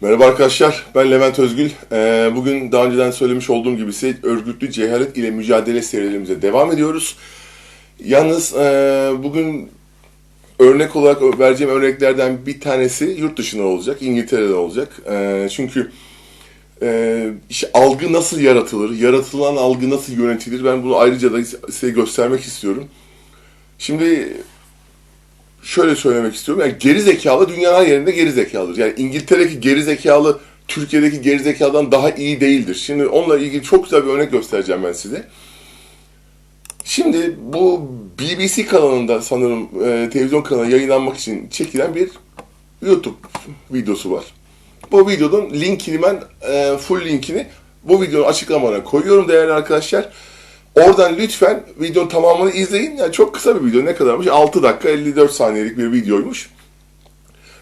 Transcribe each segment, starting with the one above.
Merhaba arkadaşlar, ben Levent Özgül. Ee, bugün daha önceden söylemiş olduğum gibi ise örgütlü cehalet ile mücadele serilerimize devam ediyoruz. Yalnız e, bugün örnek olarak vereceğim örneklerden bir tanesi yurt dışında olacak, İngiltere'de olacak. E, çünkü e, işte algı nasıl yaratılır, yaratılan algı nasıl yönetilir ben bunu ayrıca da size göstermek istiyorum. Şimdi şöyle söylemek istiyorum. Yani geri zekalı dünyanın her yerinde geri zekalıdır. Yani İngiltere'deki geri zekalı Türkiye'deki geri zekalıdan daha iyi değildir. Şimdi onunla ilgili çok güzel bir örnek göstereceğim ben size. Şimdi bu BBC kanalında sanırım e, televizyon kanalı yayınlanmak için çekilen bir YouTube videosu var. Bu videonun linkini ben e, full linkini bu videonun açıklamalarına koyuyorum değerli arkadaşlar. Oradan lütfen videonun tamamını izleyin. Yani çok kısa bir video. Ne kadarmış? 6 dakika 54 saniyelik bir videoymuş.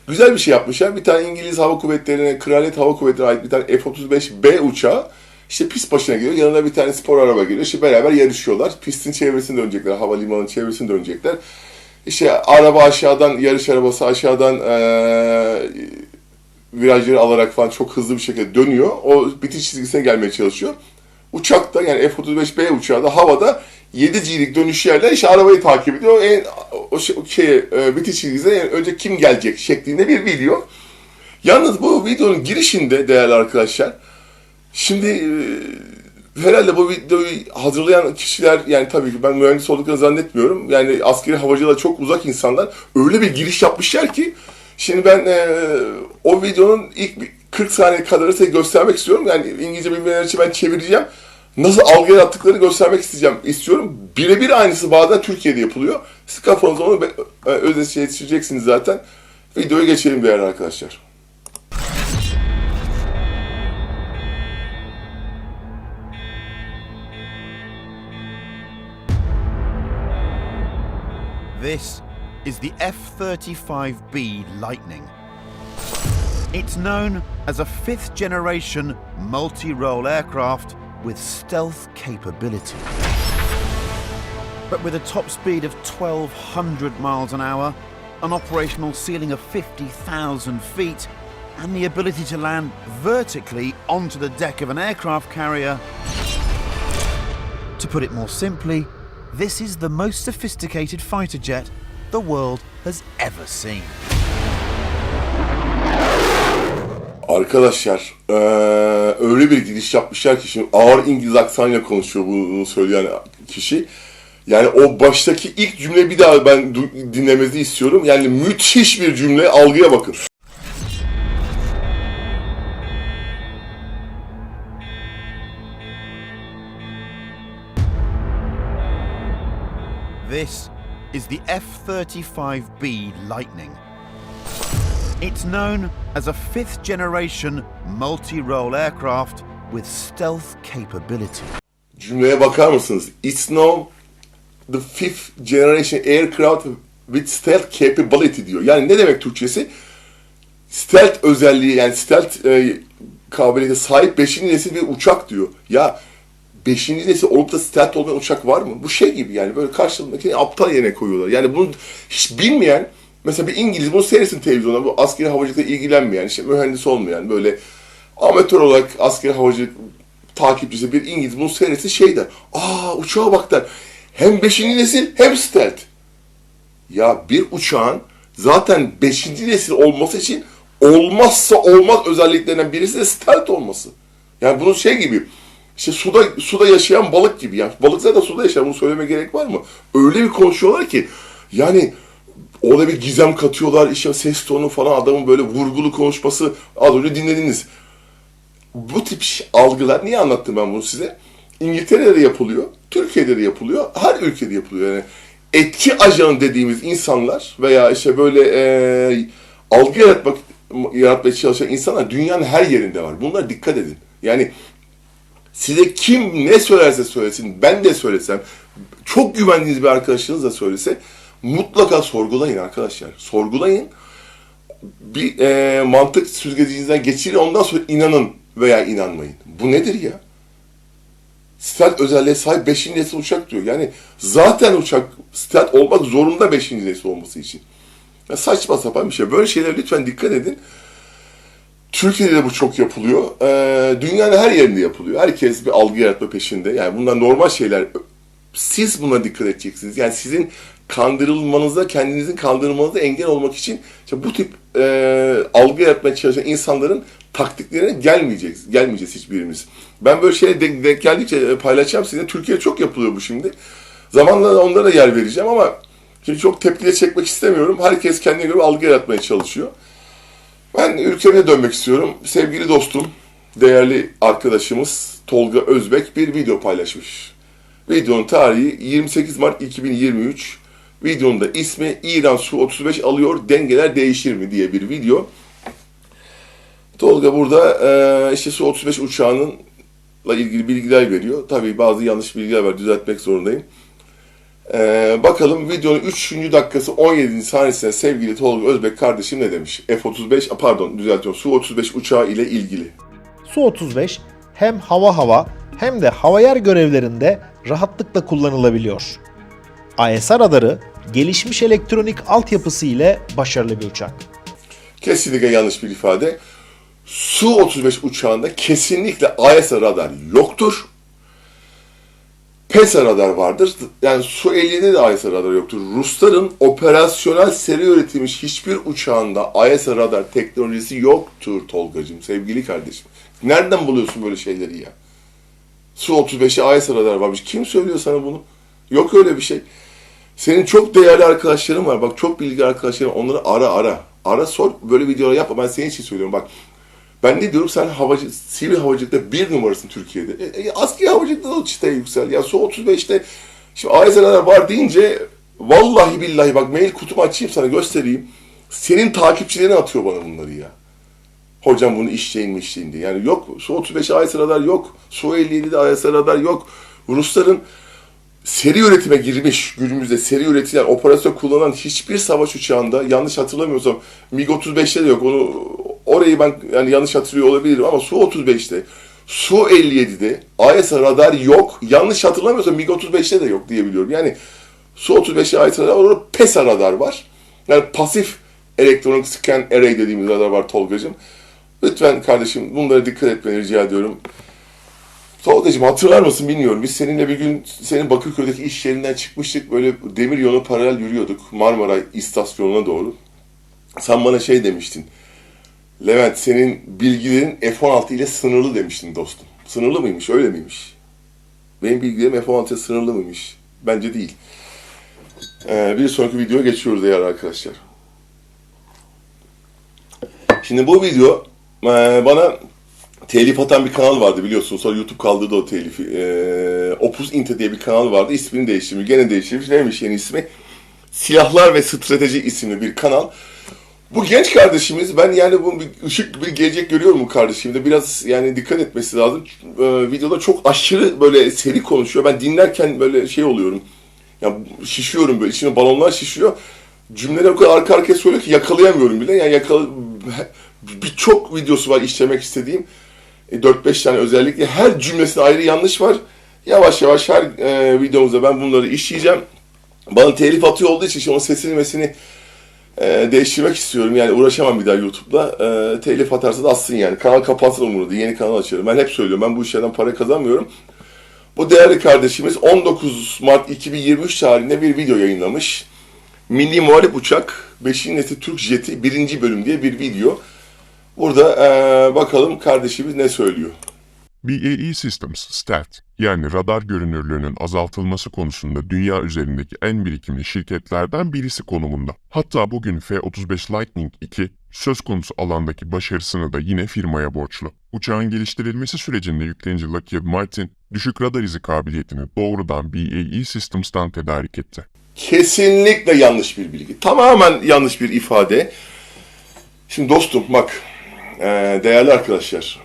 Güzel bir şey yapmışlar. Bir tane İngiliz Hava Kuvvetleri'ne, Kraliyet Hava Kuvvetleri'ne ait bir tane F-35B uçağı işte pist başına geliyor. Yanına bir tane spor araba geliyor. İşte beraber yarışıyorlar. Pistin çevresini dönecekler. Havalimanının çevresini dönecekler. İşte araba aşağıdan, yarış arabası aşağıdan eee virajları alarak falan çok hızlı bir şekilde dönüyor. O bitiş çizgisine gelmeye çalışıyor. Uçak da yani F-35B uçağı da havada 7G'lik dönüş yerler işte arabayı takip ediyor. En, o şey, şey e, bitiş çizgisine yani önce kim gelecek şeklinde bir video. Yalnız bu videonun girişinde değerli arkadaşlar şimdi e, herhalde bu videoyu hazırlayan kişiler yani tabii ki ben mühendis olduklarını zannetmiyorum. Yani askeri havacılığa çok uzak insanlar öyle bir giriş yapmışlar ki şimdi ben e, o videonun ilk bir 40 saniye kadarı size göstermek istiyorum. Yani İngilizce bilmeyenler için ben çevireceğim. Nasıl algı yarattıklarını göstermek isteyeceğim, istiyorum. Birebir aynısı bazen Türkiye'de yapılıyor. Siz kafanızda onu e, özetçe yetiştireceksiniz zaten. Videoya geçelim değerli arkadaşlar. This is the F 35B Lightning. It's known as a fifth generation multi role aircraft with stealth capability. But with a top speed of 1200 miles an hour, an operational ceiling of 50,000 feet, and the ability to land vertically onto the deck of an aircraft carrier, to put it more simply, this is the most sophisticated fighter jet the world has ever seen. Arkadaşlar eee, öyle bir giriş yapmışlar ki şimdi ağır İngiliz aksanıyla konuşuyor bunu söyleyen kişi. Yani o baştaki ilk cümle bir daha ben dinlemenizi istiyorum. Yani müthiş bir cümle algıya bakın. This is the F 35B Lightning. It's known as a fifth generation multi role aircraft with stealth capability. Cümleye bakar mısınız? It's now the fifth generation aircraft with stealth capability diyor. Yani ne demek Türkçesi? Stealth özelliği yani stealth e, kabiliyete sahip 5. nesil bir uçak diyor. Ya 5. nesil olup da stealth olmayan uçak var mı? Bu şey gibi yani böyle karşılığındaki aptal yerine koyuyorlar. Yani bunu hiç bilmeyen mesela bir İngiliz bunu seyretsin televizyonda bu askeri havacılıkla ilgilenmeyen işte mühendis olmayan böyle amatör olarak askeri havacılık takipçisi bir İngiliz bunu seyretsin şey der. Aa uçağa bak der. Hem 5. nesil hem stealth. Ya bir uçağın zaten 5. nesil olması için olmazsa olmaz özelliklerinden birisi de stealth olması. Yani bunun şey gibi işte suda suda yaşayan balık gibi. Yani balık zaten suda yaşar. Bunu söyleme gerek var mı? Öyle bir konuşuyorlar ki yani orada bir gizem katıyorlar. işte ses tonu falan adamın böyle vurgulu konuşması az önce dinlediniz. Bu tip algılar niye anlattım ben bunu size? İngiltere'de de yapılıyor, Türkiye'de de yapılıyor, her ülkede yapılıyor. Yani etki ajanı dediğimiz insanlar veya işte böyle e, algı yaratmak yaratmaya çalışan insanlar dünyanın her yerinde var. Bunlara dikkat edin. Yani size kim ne söylerse söylesin, ben de söylesem, çok güvendiğiniz bir arkadaşınız da söylese mutlaka sorgulayın arkadaşlar. Sorgulayın. Bir e, mantık süzgecinizden geçirin ondan sonra inanın veya inanmayın. Bu nedir ya? Stealth özelliğe sahip 5. nesil uçak diyor. Yani zaten uçak stealth olmak zorunda 5. nesil olması için. Ya saçma sapan bir şey. Böyle şeylere lütfen dikkat edin. Türkiye'de de bu çok yapılıyor. Ee, dünyanın her yerinde yapılıyor. Herkes bir algı yaratma peşinde. Yani bunlar normal şeyler. Siz buna dikkat edeceksiniz. Yani sizin kandırılmanıza, kendinizin kandırılmanıza engel olmak için işte bu tip e, algı yaratmaya çalışan insanların taktiklerine gelmeyeceğiz. Gelmeyeceğiz hiçbirimiz. Ben böyle şeye denk, denk geldikçe e, paylaşacağım sizinle. Türkiye'de çok yapılıyor bu şimdi. Zamanla onlara da yer vereceğim ama şimdi çok tepkiye çekmek istemiyorum. Herkes kendine göre algı yaratmaya çalışıyor. Ben ülkeme dönmek istiyorum. Sevgili dostum, değerli arkadaşımız Tolga Özbek bir video paylaşmış. Videonun tarihi 28 Mart 2023. Videonun da ismi İran Su-35 alıyor dengeler değişir mi diye bir video. Tolga burada eee, işte Su-35 uçağının la ilgili bilgiler veriyor. Tabii bazı yanlış bilgiler var düzeltmek zorundayım. Eee, bakalım videonun 3. dakikası 17. saniyesinde sevgili Tolga Özbek kardeşim ne demiş? F-35 a, pardon düzeltiyorum Su-35 uçağı ile ilgili. Su-35 hem hava hava hem de hava yer görevlerinde rahatlıkla kullanılabiliyor. AESA radarı gelişmiş elektronik altyapısı ile başarılı bir uçak. Kesinlikle yanlış bir ifade. Su-35 uçağında kesinlikle AESA radar yoktur. PESA radar vardır. Yani Su-50'de de AESA radar yoktur. Rusların operasyonel seri üretilmiş hiçbir uçağında AESA radar teknolojisi yoktur Tolgacığım, sevgili kardeşim. Nereden buluyorsun böyle şeyleri ya? Su-35'e AESA radar varmış. Kim söylüyor sana bunu? Yok öyle bir şey. Senin çok değerli arkadaşların var. Bak çok bilgi arkadaşların. Onları ara ara. Ara sor. Böyle videolar yapma. Ben senin için söylüyorum. Bak ben ne diyorum? Sen havacı, sivil havacılıkta bir numarasın Türkiye'de. E, e, askeri havacılıkta da çıtaya yüksel. Ya Su 35'te şimdi AESA'lar var deyince vallahi billahi bak mail kutumu açayım sana göstereyim. Senin takipçilerin atıyor bana bunları ya. Hocam bunu işleyin işleyin. Yani yok Su 35 AESA radar yok. Su 57'de AESA radar yok. Rusların seri üretime girmiş günümüzde seri üretilen operasyon kullanan hiçbir savaş uçağında yanlış hatırlamıyorsam MiG-35'te de yok. Onu orayı ben yani yanlış hatırlıyor olabilirim ama Su-35'te Su-57'de AESA radar yok. Yanlış hatırlamıyorsam MiG-35'te de yok diye biliyorum. Yani Su-35'te AESA radar var. PESA radar var. Yani pasif elektronik scan array dediğimiz radar var Tolgacığım. Lütfen kardeşim bunlara dikkat etmeni rica ediyorum. Tolgacığım hatırlar mısın bilmiyorum. Biz seninle bir gün senin Bakırköy'deki iş yerinden çıkmıştık. Böyle demir yolu paralel yürüyorduk Marmara istasyonuna doğru. Sen bana şey demiştin. Levent senin bilgilerin F-16 ile sınırlı demiştin dostum. Sınırlı mıymış öyle miymiş? Benim bilgilerim F-16 ile sınırlı mıymış? Bence değil. Ee, bir sonraki videoya geçiyoruz değerli arkadaşlar. Şimdi bu video e, bana telif atan bir kanal vardı biliyorsun. Sonra YouTube kaldırdı o telifi. Ee, Opus Inte diye bir kanal vardı. İsmini değiştirmiş. Gene değiştirmiş. Neymiş yeni ismi? Silahlar ve Strateji isimli bir kanal. Bu genç kardeşimiz ben yani bu bir ışık bir gelecek görüyorum bu kardeşimde. Biraz yani dikkat etmesi lazım. Ee, videoda çok aşırı böyle seri konuşuyor. Ben dinlerken böyle şey oluyorum. Ya şişiyorum böyle. İçime balonlar şişiyor. Cümleleri o kadar arka arkaya söylüyor ki yakalayamıyorum bile. Yani yakala birçok videosu var işlemek istediğim. E, 4-5 tane özellikle her cümlesinde ayrı yanlış var. Yavaş yavaş her e, videomuzda ben bunları işleyeceğim. Bana telif atıyor olduğu için onun sesini mesini e, değiştirmek istiyorum. Yani uğraşamam bir daha YouTube'da. E, telif atarsa da atsın yani. Kanal kapatsın umurunda. Yeni kanal açıyorum. Ben hep söylüyorum. Ben bu işlerden para kazanmıyorum. Bu değerli kardeşimiz 19 Mart 2023 tarihinde bir video yayınlamış. Milli Muharip Uçak 5. nesil Türk Jeti 1. bölüm diye bir video. Burada e, bakalım kardeşimiz ne söylüyor. BAE Systems, STELT, yani radar görünürlüğünün azaltılması konusunda dünya üzerindeki en birikimli şirketlerden birisi konumunda. Hatta bugün F-35 Lightning II söz konusu alandaki başarısını da yine firmaya borçlu. Uçağın geliştirilmesi sürecinde yüklenici Lockheed Martin, düşük radar izi kabiliyetini doğrudan BAE Systems'tan tedarik etti. Kesinlikle yanlış bir bilgi. Tamamen yanlış bir ifade. Şimdi dostum bak, e, değerli arkadaşlar.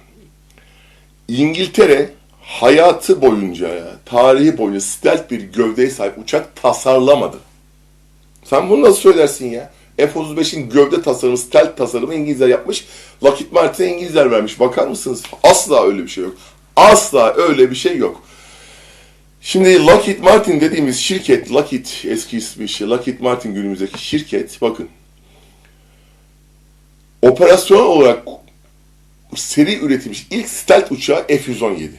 İngiltere hayatı boyunca, tarihi boyunca stealth bir gövdeye sahip uçak tasarlamadı. Sen bunu nasıl söylersin ya? F-35'in gövde tasarımı, stealth tasarımı İngilizler yapmış. Lockheed Martin'e İngilizler vermiş. Bakar mısınız? Asla öyle bir şey yok. Asla öyle bir şey yok. Şimdi Lockheed Martin dediğimiz şirket, Lockheed eski ismi işte, Lockheed Martin günümüzdeki şirket, bakın. Operasyon olarak seri üretilmiş ilk stealth uçağı F-117.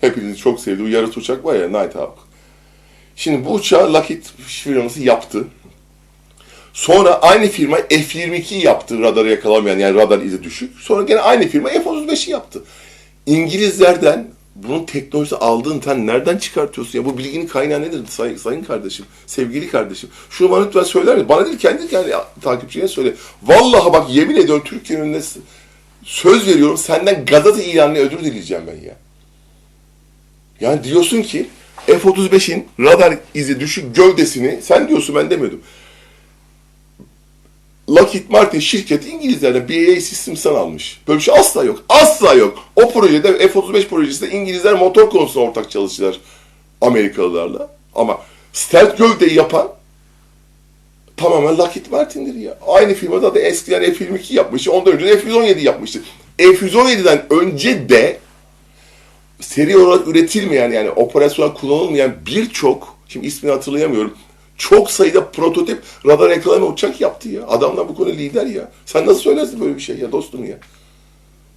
Hepinizin çok sevdiği yarıt uçak var ya Nighthawk. Şimdi bu uçağı Lockheed firması yaptı. Sonra aynı firma F-22 yaptı radarı yakalamayan yani radar izi düşük. Sonra gene aynı firma F-35'i yaptı. İngilizlerden bunun teknolojisi aldığın sen nereden çıkartıyorsun ya? Bu bilginin kaynağı nedir say- sayın kardeşim, sevgili kardeşim? Şunu bana lütfen söyler misin? Bana değil kendi yani takipçiye söyle. Vallahi bak yemin ediyorum Türkiye'nin önünde söz veriyorum senden gazete ilanına ödül dileyeceğim ben ya. Yani diyorsun ki F-35'in radar izi düşük gövdesini sen diyorsun ben demiyordum. Lockheed Martin şirketi İngilizlerden BAE Systems'tan almış. Böyle bir şey asla yok. Asla yok. O projede F-35 projesinde İngilizler motor konusunda ortak çalıştılar Amerikalılarla. Ama stealth gövdeyi yapan tamamen Lockheed Martin'dir ya. Aynı firmada da eskiden F-22 yapmıştı. Ondan önce de F-117 yapmıştı. F-117'den önce de seri olarak üretilmeyen yani operasyona kullanılmayan birçok, şimdi ismini hatırlayamıyorum, çok sayıda prototip radar yakalama uçak yaptı ya. Adamlar bu konuda lider ya. Sen nasıl söylersin böyle bir şey ya dostum ya?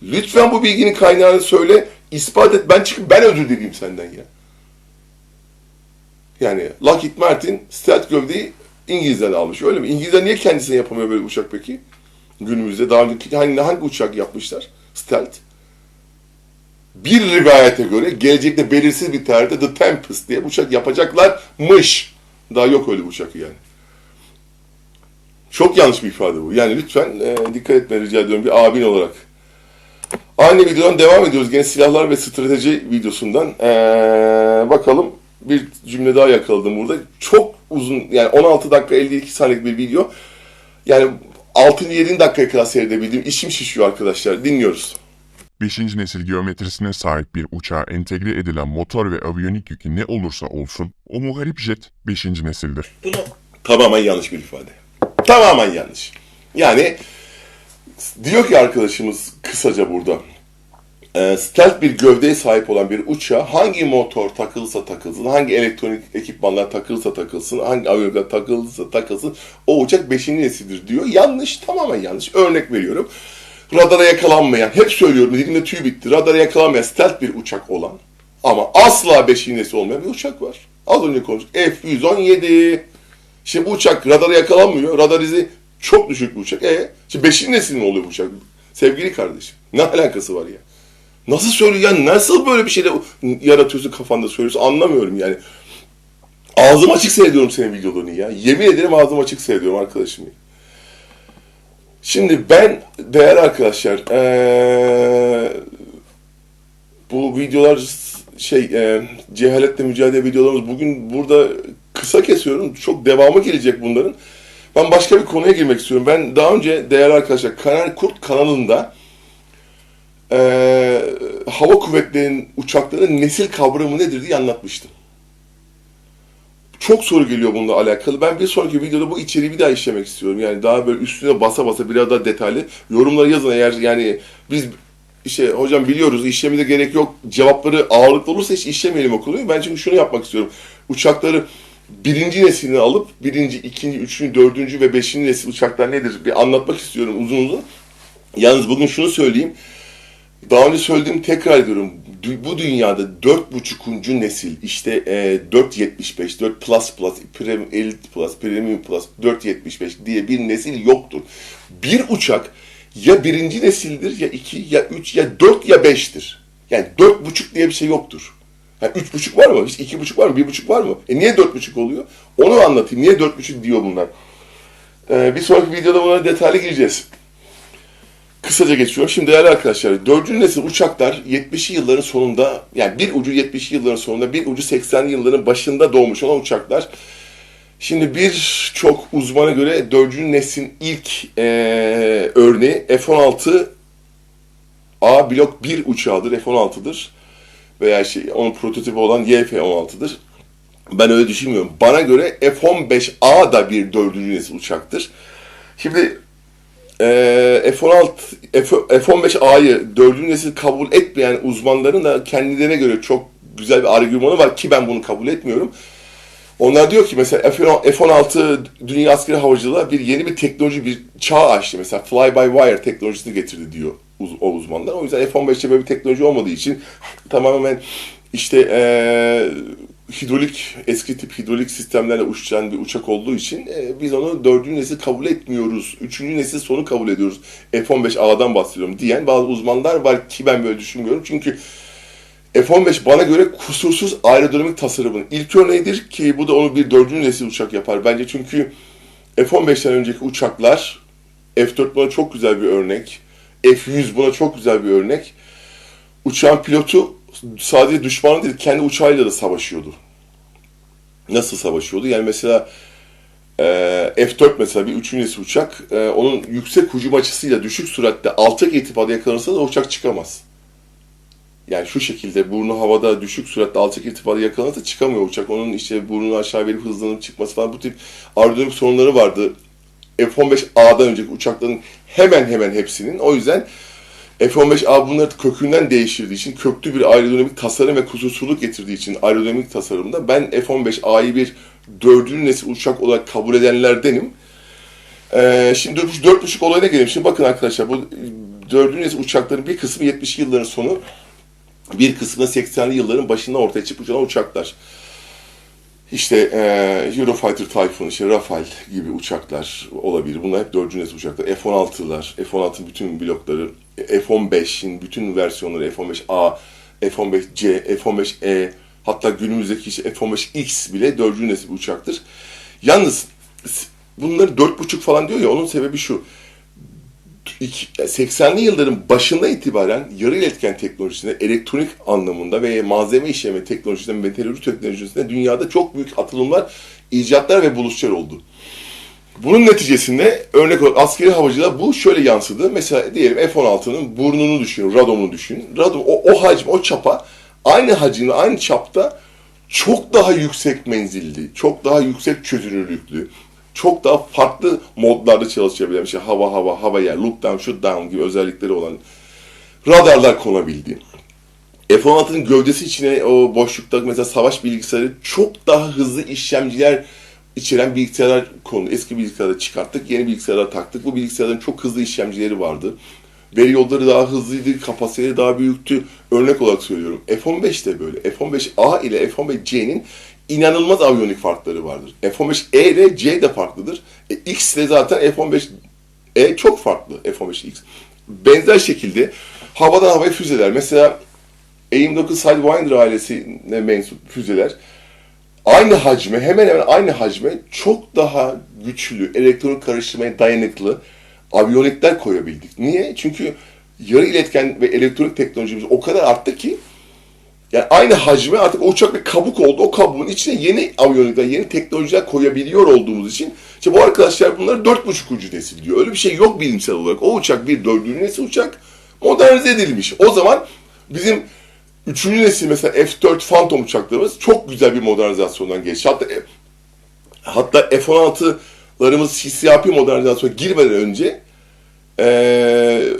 Lütfen bu bilginin kaynağını söyle, ispat et. Ben çıkıp ben özür dileyim senden ya. Yani Lockheed Martin stealth gövdeyi İngilizlerden almış öyle mi? İngilizler niye kendisine yapamıyor böyle uçak peki? Günümüzde daha önce hangi, hangi uçak yapmışlar? Stealth. Bir rivayete göre gelecekte belirsiz bir tarihte The Tempest diye uçak yapacaklarmış. Daha yok öyle uçak yani. Çok yanlış bir ifade bu. Yani lütfen e, dikkat etme rica ediyorum bir abin olarak. Aynı videodan devam ediyoruz. Gene silahlar ve strateji videosundan. E, bakalım bir cümle daha yakaladım burada. Çok uzun yani 16 dakika 52 saniyelik bir video. Yani 6. 7. dakikaya kadar seyredebildiğim işim şişiyor arkadaşlar. Dinliyoruz. 5. nesil geometrisine sahip bir uçağa entegre edilen motor ve aviyonik yükü ne olursa olsun o muharip jet 5. nesildir. Bunu tamamen yanlış bir ifade. Tamamen yanlış. Yani diyor ki arkadaşımız kısaca burada. E, stealth bir gövdeye sahip olan bir uçağa hangi motor takılsa takılsın, hangi elektronik ekipmanlar takılsa takılsın, hangi aviyonikler takılsa takılsın o uçak 5. nesildir diyor. Yanlış, tamamen yanlış. Örnek veriyorum. Radara yakalanmayan, hep söylüyorum dilimde tüy bitti. Radara yakalanmayan stealth bir uçak olan ama asla 5. nesil olmayan bir uçak var. Az önce konuştuk. F-117. Şimdi bu uçak radara yakalanmıyor. Radar izi çok düşük bir uçak. E, şimdi 5. nesil mi oluyor bu uçak? Sevgili kardeşim. Ne alakası var ya? Nasıl söylüyor? Yani nasıl böyle bir şeyle yaratıyorsun kafanda söylüyorsun anlamıyorum yani. Ağzım açık seyrediyorum senin videolarını ya. Yemin ederim ağzım açık seyrediyorum arkadaşım. ya. Şimdi ben değerli arkadaşlar eee, bu videolar şey eee cehaletle mücadele videolarımız bugün burada kısa kesiyorum. Çok devamı gelecek bunların. Ben başka bir konuya girmek istiyorum. Ben daha önce değerli arkadaşlar Kanal Kurt kanalında eee, hava kuvvetlerinin uçakların nesil kavramı nedir diye anlatmıştım. Çok soru geliyor bununla alakalı. Ben bir sonraki videoda bu içeriği bir daha işlemek istiyorum. Yani daha böyle üstüne basa basa biraz daha detaylı. Yorumları yazın eğer yani biz işte hocam biliyoruz işlemede gerek yok. Cevapları ağırlıklı olursa hiç işlemeyelim o. Ben çünkü şunu yapmak istiyorum. Uçakları birinci neslini alıp birinci, ikinci, üçüncü, dördüncü ve beşinci nesil uçaklar nedir bir anlatmak istiyorum uzun uzun. Yalnız bugün şunu söyleyeyim. Daha önce söylediğim tekrar ediyorum. Bu dünyada dört buçukuncu nesil işte e, 475, 4 plus plus, Prem, Elite plus, Premium plus, 475 diye bir nesil yoktur. Bir uçak ya birinci nesildir ya iki ya üç ya dört ya beştir. Yani dört buçuk diye bir şey yoktur. Yani üç buçuk var mı? Hiç iki buçuk var mı? Bir buçuk var mı? E niye dört buçuk oluyor? Onu anlatayım. Niye dört buçuk diyor bunlar? Ee, bir sonraki videoda buna detaylı gireceğiz. Kısaca geçiyorum. Şimdi değerli arkadaşlar, dördüncü nesil uçaklar 70'li yılların sonunda, yani bir ucu 70'li yılların sonunda, bir ucu 80'li yılların başında doğmuş olan uçaklar. Şimdi birçok uzmana göre dördüncü neslin ilk eee, örneği F-16 A blok 1 uçağıdır, F-16'dır. Veya şey, onun prototipi olan YF-16'dır. Ben öyle düşünmüyorum. Bana göre F-15A da bir dördüncü nesil uçaktır. Şimdi ee, F-16, F- F-15A'yı dördüncü nesil kabul etmeyen uzmanların da kendilerine göre çok güzel bir argümanı var ki ben bunu kabul etmiyorum. Onlar diyor ki mesela F-16 dünya askeri havacılığa bir yeni bir teknoloji, bir çağ açtı. Mesela fly by wire teknolojisini getirdi diyor uz- o uzmanlar. O yüzden F-15'te böyle bir teknoloji olmadığı için tamamen işte eee hidrolik, eski tip hidrolik sistemlerle uçan bir uçak olduğu için e, biz onu dördüncü nesil kabul etmiyoruz. Üçüncü nesil sonu kabul ediyoruz. F-15A'dan bahsediyorum diyen bazı uzmanlar var ki ben böyle düşünmüyorum. Çünkü F-15 bana göre kusursuz aerodinamik tasarımın ilk örneğidir ki bu da onu bir dördüncü nesil uçak yapar. Bence çünkü F-15'ten önceki uçaklar F-4 buna çok güzel bir örnek. F-100 buna çok güzel bir örnek. Uçağın pilotu sadece düşmanı değil, kendi uçağıyla da savaşıyordu. Nasıl savaşıyordu? Yani mesela e, F-4 mesela bir üçüncü nesil uçak, e, onun yüksek hücum açısıyla düşük süratte alçak irtifada yakalanırsa da uçak çıkamaz. Yani şu şekilde burnu havada düşük süratte alçak irtifada yakalanırsa çıkamıyor uçak. Onun işte burnunu aşağı verip hızlanıp çıkması falan bu tip aerodinamik sorunları vardı. F-15A'dan önceki uçakların hemen hemen hepsinin. O yüzden F-15A bunları kökünden değiştirdiği için, köklü bir aerodinamik tasarım ve kusursuzluk getirdiği için aerodinamik tasarımda ben F-15A'yı bir dördüncü nesil uçak olarak kabul edenlerdenim. Ee, şimdi 4.5 olayına gelelim. Şimdi bakın arkadaşlar bu dördüncü nesil uçakların bir kısmı 70'li yılların sonu, bir kısmı da 80'li yılların başında ortaya çıkmış olan uçaklar. İşte e, Eurofighter Typhoon, işte Rafale gibi uçaklar olabilir. Bunlar hep dördüncü nesil uçaklar. F-16'lar, F-16'ın bütün blokları, F-15'in bütün versiyonları, F-15A, F-15C, F-15E, hatta günümüzdeki işte F-15X bile dördüncü nesil uçaktır. Yalnız bunları dört buçuk falan diyor ya, onun sebebi şu. İki- 80'li yılların başında itibaren yarı iletken teknolojisinde, elektronik anlamında ve malzeme işleme teknolojisinde, meteoroloji teknolojisinde dünyada çok büyük atılımlar, icatlar ve buluşlar oldu. Bunun neticesinde örnek olarak askeri havacılığa bu şöyle yansıdı. Mesela diyelim F-16'nın burnunu düşün, radomunu düşün. Radom, o, o hacim, o çapa aynı hacimde, aynı çapta çok daha yüksek menzilli, çok daha yüksek çözünürlüklü, çok daha farklı modlarda çalışabilen işte hava hava, hava yer, look down, shoot down gibi özellikleri olan radarlar konabildi. F-16'nın gövdesi içine o boşlukta mesela savaş bilgisayarı çok daha hızlı işlemciler içeren bilgisayarlar konu. Eski bilgisayarları çıkarttık, yeni bilgisayarlar taktık. Bu bilgisayarların çok hızlı işlemcileri vardı. Veri yolları daha hızlıydı, kapasiteleri daha büyüktü. Örnek olarak söylüyorum. F-15 de böyle. F-15A ile F-15C'nin inanılmaz aviyonik farkları vardır. F-15E ile C de farklıdır. E, X ile zaten F-15E çok farklı F-15X. Benzer şekilde havadan havaya füzeler. Mesela AIM-9 Sidewinder ailesine mensup füzeler aynı hacme, hemen hemen aynı hacme çok daha güçlü, elektronik karıştırmaya dayanıklı aviyonikler koyabildik. Niye? Çünkü yarı iletken ve elektronik teknolojimiz o kadar arttı ki yani aynı hacme artık o uçak bir kabuk oldu. O kabuğun içine yeni aviyonikler, yeni teknolojiler koyabiliyor olduğumuz için işte bu arkadaşlar buçuk ucu nesil diyor. Öyle bir şey yok bilimsel olarak. O uçak bir dördüncü nesil uçak modernize edilmiş. O zaman bizim üçüncü nesil mesela F-4 Phantom uçaklarımız çok güzel bir modernizasyondan geçti. Hatta hatta F-16'larımız CCRP modernizasyona girmeden önce eee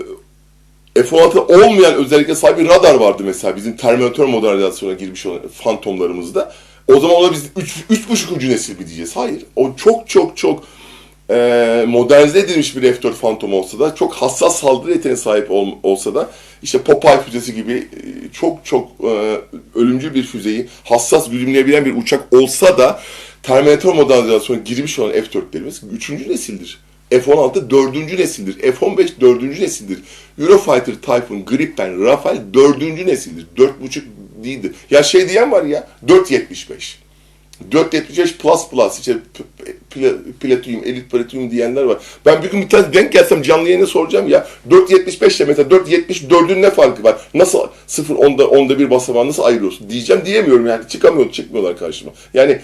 F-16 olmayan özellikle sahip bir radar vardı mesela bizim Terminator modernizasyona girmiş olan Phantom'larımızda. O zaman ona biz 3,5. ucu nesil mi diyeceğiz? Hayır. O çok çok çok e, modernize edilmiş bir F-4 Phantom olsa da, çok hassas saldırı yeteneğine sahip ol, olsa da, işte Popeye füzesi gibi e, çok çok e, ölümcül bir füzeyi hassas güdümleyebilen bir uçak olsa da Terminator modernizasyona girmiş olan F-4'lerimiz 3. nesildir. F-16 dördüncü nesildir. F-15 dördüncü nesildir. Eurofighter, Typhoon, Gripen, Rafale dördüncü nesildir. Dört buçuk değildir. Ya şey diyen var ya 4.75. 4.75 plus plus işte platinum, elit platinum diyenler var. Ben bir gün bir tane denk gelsem canlı yayına soracağım ya 4.75 ile mesela 4.74'ün ne farkı var? Nasıl 0 onda onda bir basamağı nasıl ayırıyorsun? Diyeceğim diyemiyorum yani çıkamıyor çıkmıyorlar karşıma. Yani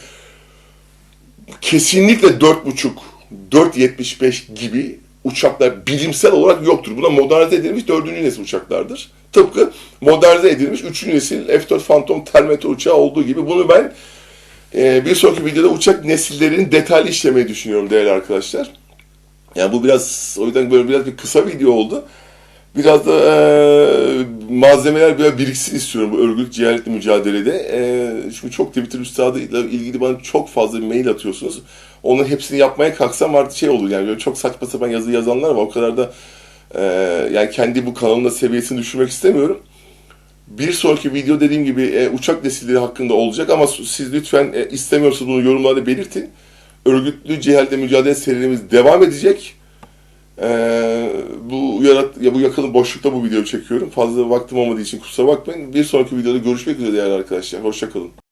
kesinlikle 4.5 4.75 gibi uçaklar bilimsel olarak yoktur. Buna modernize edilmiş 4. nesil uçaklardır. Tıpkı modernize edilmiş 3. nesil F-4 Phantom Terminator uçağı olduğu gibi bunu ben e, bir sonraki videoda uçak nesillerinin detaylı işlemeyi düşünüyorum değerli arkadaşlar. Yani bu biraz o yüzden böyle biraz bir kısa video oldu. Biraz da e, malzemeler böyle biriksin istiyorum bu örgüt cihanetle mücadelede. E, çünkü çok Twitter üstadıyla ilgili bana çok fazla mail atıyorsunuz. Onun hepsini yapmaya kalksam artık şey olur yani böyle çok saçma sapan yazı yazanlar var. O kadar da Ee, yani kendi bu kanalımda seviyesini düşürmek istemiyorum. Bir sonraki video dediğim gibi e, uçak nesilleri hakkında olacak ama siz lütfen e, istemiyorsanız bunu yorumlarda belirtin. Örgütlü cehalde mücadele serilerimiz devam edecek. Ee, bu yarat ya bu yakın boşlukta bu videoyu çekiyorum. Fazla vaktim olmadığı için kusura bakmayın. Bir sonraki videoda görüşmek üzere değerli arkadaşlar. Hoşçakalın.